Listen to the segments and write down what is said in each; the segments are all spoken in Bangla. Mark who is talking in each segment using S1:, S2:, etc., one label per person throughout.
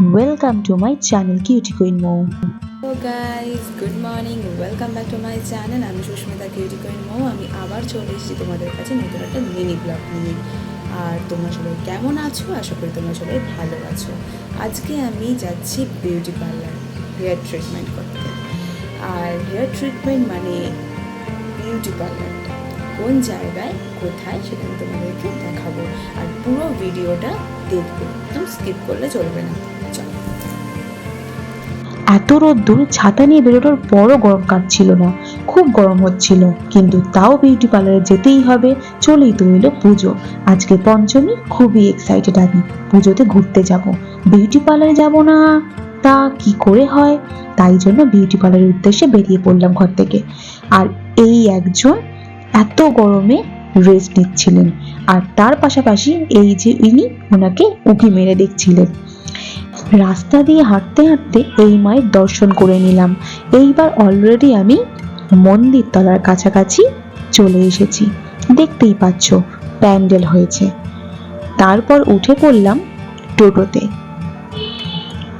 S1: Welcome to my channel, Cutie Queen Mo.
S2: Hello guys good morning welcome back to my channel আমি সুস্মিতা কিউটি কোয়েন মৌ আমি আবার চলে এসেছি তোমাদের কাছে নতুন একটা মিনি ব্লগ নিয়ে। আর তোমরা সবাই কেমন আছো? আশা করি তোমরা সবাই ভালো আছো। আজকে আমি যাচ্ছি বিউটি পার্লার হেয়ার ট্রিটমেন্ট করতে। আর হেয়ার ট্রিটমেন্ট মানে বিউটি পার্লারটা কোন জায়গায়, কোথায়, সেটা তোমাদেরকে দেখাবো। আর পুরো ভিডিওটা দেখবে। একদম স্কিপ করলে চলবে না।
S1: এত রোদ্দুর, ছাতা নিয়ে বেরোনোর পরও গরম কাটছিল না। খুব গরম হচ্ছিল, কিন্তু তাও বিউটি পার্লারে যেতেই হবে, চলেই তো এলো পুজো। আজকে পঞ্চমী, খুবই এক্সাইটেড আমি। পুজোতে ঘুরতে যাব। বিউটি পার্লারে যাব না, তা কি করে হয়? তাই জন্য বিউটি পার্লারের উদ্দেশ্যে বেরিয়ে পড়লাম ঘর থেকে। আর এই একজন এত গরমে রেস্ট নিচ্ছিলেন। আর তার পাশাপাশি এই যে ইনি ওনাকে উঁকি মেরে দেখছিলেন। রাস্তা দিয়ে হাঁটতে হাঁটতে এই মায়ের দর্শন করে নিলাম। এইবার অলরেডি আমি মন্দির তলার কাছাকাছি চলে এসেছি। দেখতেই পাচ্ছ, প্যান্ডেল হয়েছে। তারপর উঠে পড়লাম টোটোতে।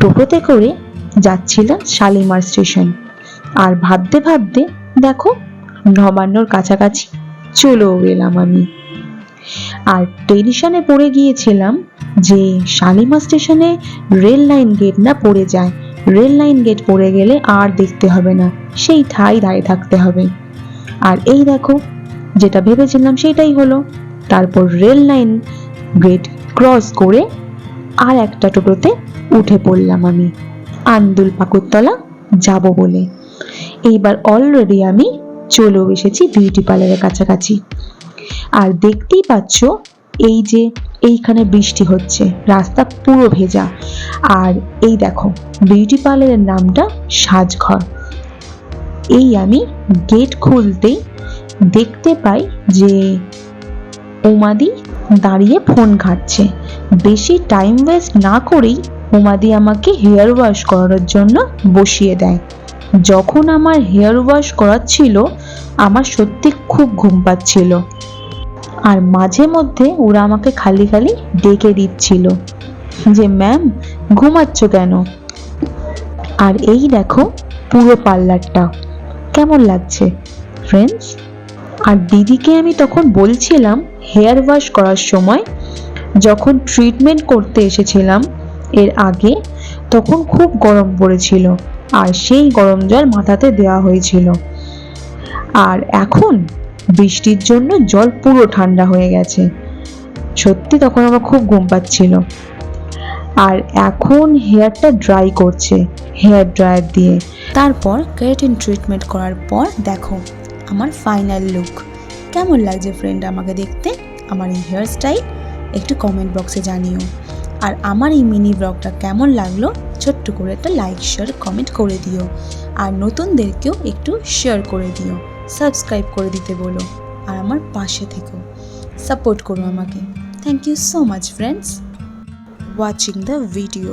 S1: টোটোতে করে যাচ্ছিলাম শালিমার স্টেশন। আর ভাবতে ভাবতে দেখো, নবান্নর কাছাকাছি চলেও গেলাম আমি। আর টেনশনে পড়ে গিয়েছিলাম যে শালিমা স্টেশনে রেল লাইন গেট না পড়ে যায়। রেল লাইন গেট পড়ে গেলে আর দেখতে হবে না, সেই ঠাই দাঁড়িয়ে থাকতে হবে। আর এই দেখো, যেটা ভেবেছিলাম সেটাই হলো, তারপর রেল লাইন গেট ক্রস করে আর একটা টোটোতে উঠে পড়লাম আমি, আন্দুল পাকুরতলা যাব বলে। এইবার অলরেডি আমি চলেও এসেছি বিউটি পার্লারের কাছাকাছি। আর দেখতেই পাচ্ছ এই যে এইখানে বৃষ্টি হচ্ছে, রাস্তা পুরো ভেজা। আর এই দেখো, বিউটি পার্লারের নামটা সাজঘর। এই আমি গেট খুলতেই দেখতে পাই যে উমাদি দাঁড়িয়ে ফোন ঘাটছে। বেশি টাইম ওয়েস্ট না করেই উমাদি আমাকে হেয়ার ওয়াশ করানোর জন্য বসিয়ে দেয়। যখন আমার হেয়ার ওয়াশ করাচ্ছিল, আমার সত্যি খুব ঘুম পাচ্ছিল। আর মাঝে মধ্যে ওরা আমাকে খালি খালি ডেকে দিচ্ছিল যে, ম্যাম, ঘুমাচ্ছ কেন? আর এই দেখো পুরো পার্লারটা। কেমন লাগছে ফ্রেন্ডস আর দিদিকে আমি তখন বলছিলাম হেয়ার ওয়াশ করার সময়, যখন ট্রিটমেন্ট করতে এসেছিলাম এর আগে, তখন খুব গরম পড়েছিল আর সেই গরম জল মাথাতে দেওয়া হয়েছিল। আর এখন বৃষ্টির জন্য জল পুরো ঠান্ডা হয়ে গেছে। সত্যি তখন আমার খুব ঘুম পাচ্ছিল। আর এখন হেয়ারটা ড্রাই করছে, হেয়ার ড্রায়ার দিয়ে।
S2: তারপর কেরাটিন ট্রিটমেন্ট করার পর দেখো, আমার ফাইনাল লুক। কেমন লাগছে ফ্রেন্ড আমাকে দেখতে? আমার এই হেয়ার স্টাইল? একটু কমেন্ট বক্সে জানিও। আর আমার এই মিনি ব্লগটা কেমন লাগল? ছোট্ট করে একটা লাইক শেয়ার কমেন্ট করে দিও। আর নতুনদেরকেও একটু শেয়ার করে দিও। সাবস্ক্রাইব করে দিতে বলো আর আমার পাশে থেকো। সাপোর্ট করো আমাকে। Thank you so much friends watching the video